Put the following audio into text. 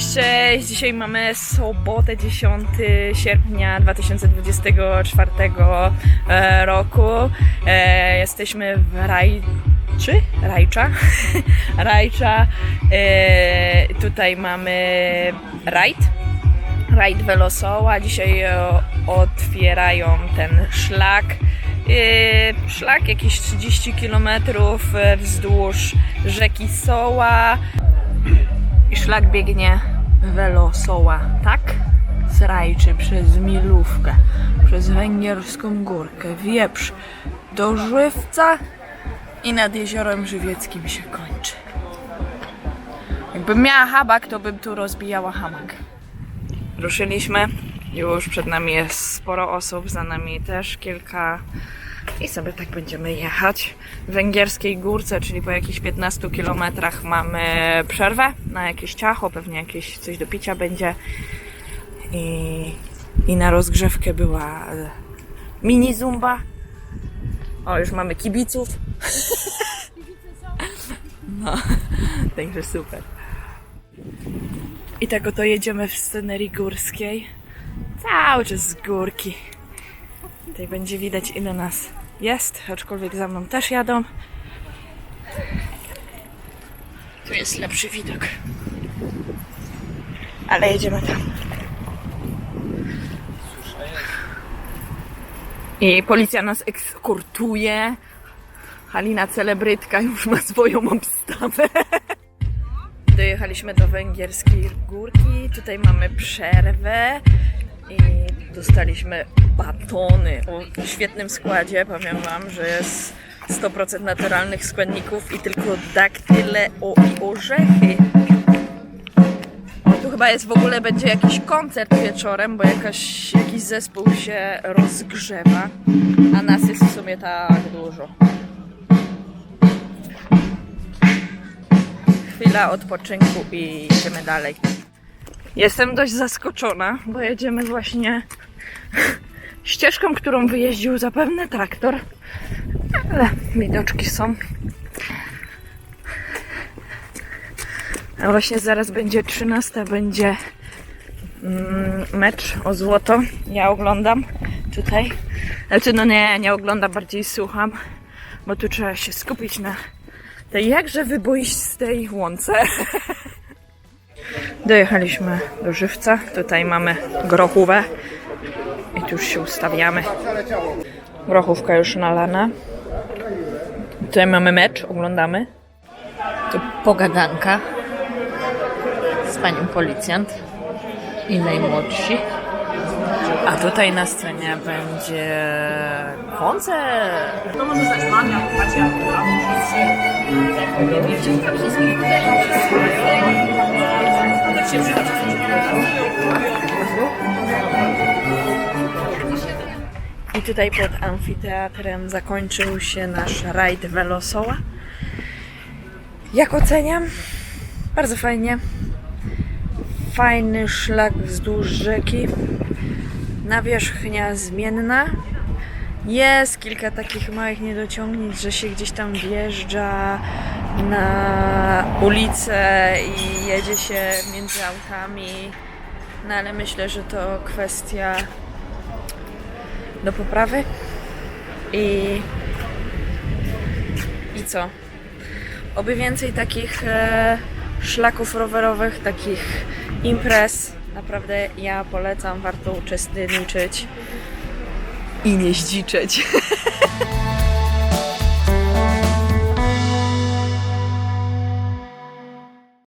Cześć! Dzisiaj mamy sobotę 10 sierpnia 2024 e, roku. E, Jesteśmy w Rajczy? Rajcza. Rajcza. E, Tutaj mamy rajd. Rajd Velosoła. Dzisiaj otwierają ten szlak. Szlak jakieś 30 km wzdłuż rzeki Soła. I szlak biegnie Velosoła, tak? Z Rajczy przez Milówkę, przez Węgierską Górkę, Wieprz, do Żywca i nad Jeziorem Żywieckim się kończy. Jakbym miała hamak, to bym tu rozbijała hamak. Ruszyliśmy, już przed nami jest sporo osób, za nami też kilka i sobie tak będziemy jechać. W Węgierskiej Górce, czyli po jakichś 15 kilometrach mamy przerwę na jakieś ciacho, pewnie jakieś coś do picia będzie. I, i na rozgrzewkę była e, mini zumba. O, już mamy kibiców. No, także super. I tak oto jedziemy w scenerii górskiej. Cały czas z górki. Tutaj będzie widać ile nas jest, aczkolwiek za mną też jadą. Tu jest lepszy widok. Ale jedziemy tam. I policja nas ekskortuje. Halina celebrytka już ma swoją obstawę. Dojechaliśmy do węgierskiej górki. Tutaj mamy przerwę dostaliśmy batony o świetnym składzie. Powiem Wam, że jest 100% naturalnych składników i tylko daktyle o, orzechy. Tu chyba jest w ogóle będzie jakiś koncert wieczorem, bo jakaś, jakiś zespół się rozgrzewa, a nas jest w sumie tak dużo. Chwila odpoczynku i idziemy dalej. Jestem dość zaskoczona, bo jedziemy właśnie ścieżką, którą wyjeździł zapewne traktor. Ale widoczki są. A właśnie zaraz będzie 13, będzie mm, mecz o złoto. Ja oglądam tutaj. Znaczy, no nie, nie oglądam, bardziej słucham, bo tu trzeba się skupić na tej jakże wyboistej łące. Dojechaliśmy do żywca. Tutaj mamy grochówę. I tu już się ustawiamy. Grochówka już nalana. Tutaj mamy mecz, oglądamy. Tu pogadanka z panią policjant i najmłodsi. A tutaj na scenie będzie koncert. I tutaj pod amfiteatrem zakończył się nasz rajd Velosoła. Jak oceniam? Bardzo fajnie. Fajny szlak wzdłuż rzeki. Nawierzchnia zmienna. Jest kilka takich małych niedociągnięć, że się gdzieś tam wjeżdża na ulicę i jedzie się między autami. No ale myślę, że to kwestia do poprawy. I, i co? Oby więcej takich e, szlaków rowerowych, takich imprez. Naprawdę ja polecam, warto uczestniczyć i nie zdziczeć.